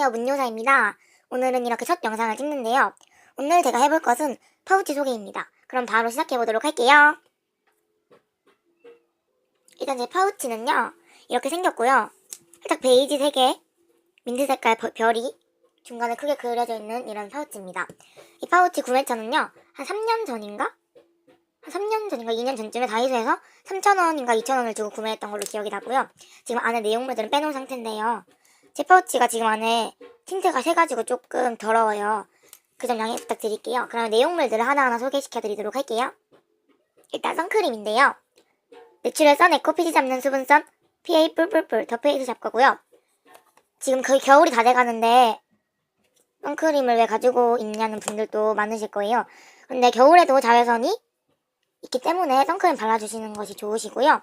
안녕하세요 문요사입니다. 오늘은 이렇게 첫 영상을 찍는데요. 오늘 제가 해볼 것은 파우치 소개입니다. 그럼 바로 시작해보도록 할게요. 일단 제 파우치는요. 이렇게 생겼고요. 살짝 베이지 색에 민트 색깔 버- 별이 중간에 크게 그려져 있는 이런 파우치입니다. 이 파우치 구매처는요. 한 3년 전인가? 한 3년 전인가 2년 전쯤에 다이소에서 3,000원인가 2,000원을 주고 구매했던 걸로 기억이 나고요. 지금 안에 내용물들은 빼놓은 상태인데요. 제 파우치가 지금 안에 틴트가 새가지고 조금 더러워요. 그 점 양해 부탁드릴게요. 그러면 내용물들을 하나하나 소개시켜드리도록 할게요. 일단 선크림인데요. 내추럴 선 에코 피지 잡는 수분선 PA 뿔뿔뿔 더 페이스 잡 거고요. 지금 거의 겨울이 다 돼가는데 선크림을 왜 가지고 있냐는 분들도 많으실 거예요. 근데 겨울에도 자외선이 있기 때문에 선크림 발라주시는 것이 좋으시고요.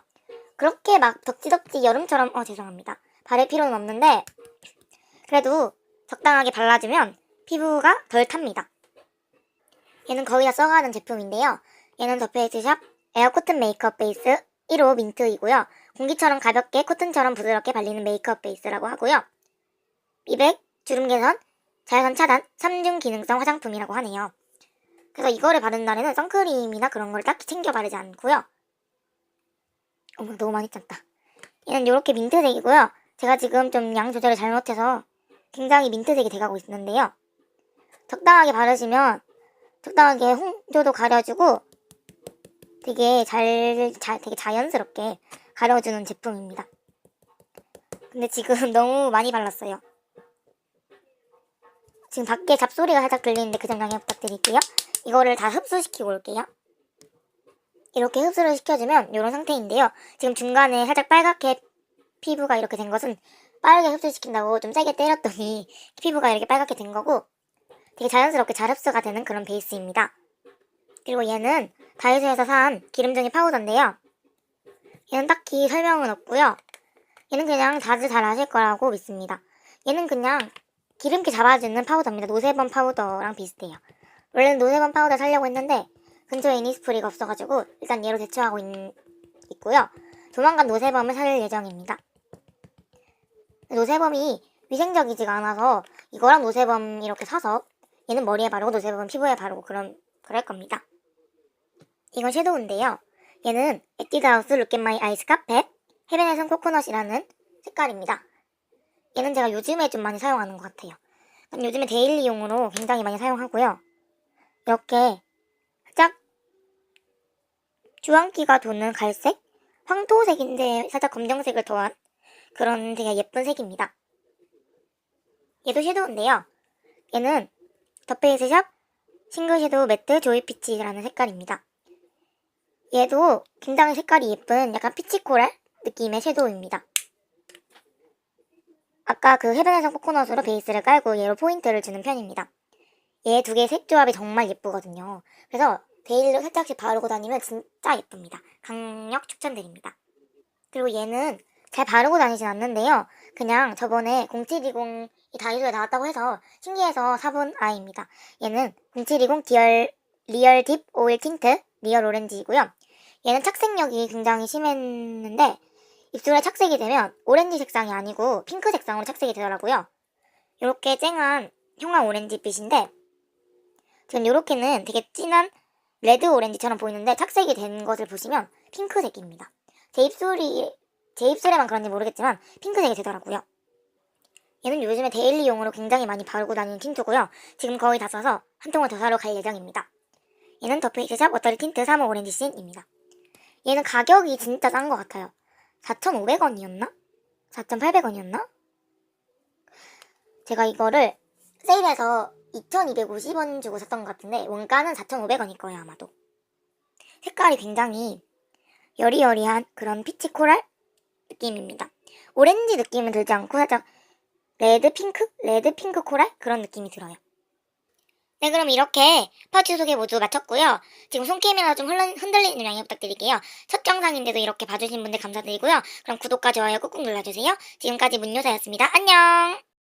그렇게 막 덕지덕지 여름처럼 어 죄송합니다. 바를 필요는 없는데 그래도 적당하게 발라주면 피부가 덜 탑니다. 얘는 거의 다 써가는 제품인데요. 얘는 더 페이스샵 에어 코튼 메이크업 베이스 1호 민트이고요. 공기처럼 가볍게 코튼처럼 부드럽게 발리는 메이크업 베이스라고 하고요. 미백, 주름 개선, 자외선 차단, 3중 기능성 화장품이라고 하네요. 그래서 이거를 바른 날에는 선크림이나 그런 걸 딱히 챙겨 바르지 않고요. 어머 너무 많이 짰다. 얘는 이렇게 민트색이고요. 제가 지금 좀 양 조절을 잘못해서 굉장히 민트색이 돼가고 있는데요. 적당하게 바르시면 적당하게 홍조도 가려주고 되게 잘, 잘 되게 자연스럽게 가려주는 제품입니다. 근데 지금 너무 많이 발랐어요. 지금 밖에 잡소리가 살짝 들리는데 그 점 양해 부탁드릴게요. 이거를 다 흡수시키고 올게요. 이렇게 흡수를 시켜주면 이런 상태인데요. 지금 중간에 살짝 빨갛게 피부가 이렇게 된 것은 빠르게 흡수시킨다고 좀 세게 때렸더니 피부가 이렇게 빨갛게 된 거고 되게 자연스럽게 잘 흡수가 되는 그런 베이스입니다. 그리고 얘는 다이소에서 산 기름쟁이 파우더인데요. 얘는 딱히 설명은 없고요. 얘는 그냥 다들 잘 아실 거라고 믿습니다. 얘는 그냥 기름기 잡아주는 파우더입니다. 노세범 파우더랑 비슷해요. 원래는 노세범 파우더 사려고 했는데 근처에 이니스프리가 없어가지고 일단 얘로 대처하고 있, 있고요. 조만간 노세범을 살 예정입니다. 노세범이 위생적이지가 않아서 이거랑 노세범 이렇게 사서 얘는 머리에 바르고 노세범은 피부에 바르고 그런 그럴 겁니다. 이건 섀도우인데요. 얘는 에뛰드하우스 룩앤마이 아이스 카펫 헤벤에선 코코넛이라는 색깔입니다. 얘는 제가 요즘에 좀 많이 사용하는 것 같아요. 요즘에 데일리용으로 굉장히 많이 사용하고요. 이렇게 살짝 주황기가 도는 갈색? 황토색인데 살짝 검정색을 더한 그런 되게 예쁜 색입니다. 얘도 섀도우인데요. 얘는 더페이스 샵 싱글 섀도우 매트 조이 피치라는 색깔입니다. 얘도 굉장히 색깔이 예쁜 약간 피치 코랄 느낌의 섀도우입니다. 아까 그 헤븐에서 코코넛으로 베이스를 깔고 얘로 포인트를 주는 편입니다. 얘 두 개의 색 조합이 정말 예쁘거든요. 그래서 데일리로 살짝씩 바르고 다니면 진짜 예쁩니다. 강력 추천드립니다. 그리고 얘는 잘 바르고 다니진 않는데요. 그냥 저번에 0720이 다이소에 나왔다고 해서 신기해서 사본 아이입니다. 얘는 0720 디얼 리얼 딥 오일 틴트 리얼 오렌지이고요. 얘는 착색력이 굉장히 심했는데 입술에 착색이 되면 오렌지 색상이 아니고 핑크 색상으로 착색이 되더라고요. 이렇게 쨍한 형광 오렌지빛인데 지금 이렇게는 되게 진한 레드 오렌지처럼 보이는데 착색이 된 것을 보시면 핑크색입니다. 제 입술이 제 입술에만 그런지 모르겠지만 핑크색이 되더라고요. 얘는 요즘에 데일리용으로 굉장히 많이 바르고 다니는 틴트고요. 지금 거의 다 써서 한 통을 더 사러 갈 예정입니다. 얘는 더페이스샵 워터리 틴트 3호 오렌지 씬입니다. 얘는 가격이 진짜 싼 것 같아요. 4,500원이었나? 4,800원이었나? 제가 이거를 세일해서 2,250원 주고 샀던 것 같은데 원가는 4,500원일 거예요 아마도. 색깔이 굉장히 여리여리한 그런 피치 코랄 느낌입니다. 오렌지 느낌은 들지 않고 살짝 레드 핑크? 레드 핑크 코랄? 그런 느낌이 들어요. 네, 그럼 이렇게 파우치 소개 모두 마쳤고요. 지금 손게임이라 좀 흔들리는 양해 부탁드릴게요. 첫 영상인데도 이렇게 봐주신 분들 감사드리고요. 그럼 구독과 좋아요 꾹꾹 눌러주세요. 지금까지 문요사였습니다. 안녕!